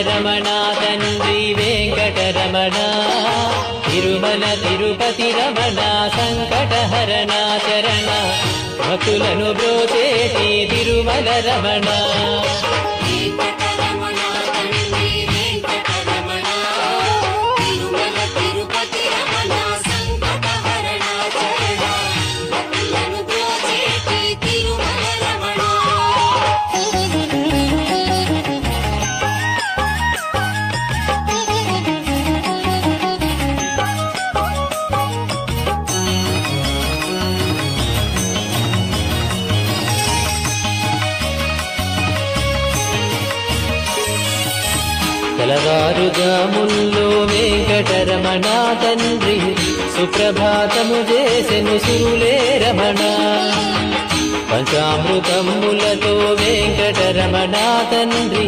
రమణ తండ్రి వెంకటరమణ తిరుమల తిరుపతి రమణ సంకటహరణ చరణ భక్తులను బ్రోచేటి తిరుమల రమణ తెలవారుజాముల్లో వెంకటరమణ తండ్రి సుప్రభాతము చేసెను సురులే రమణ. పంచామృతములతో వెంకటరమణ తండ్రి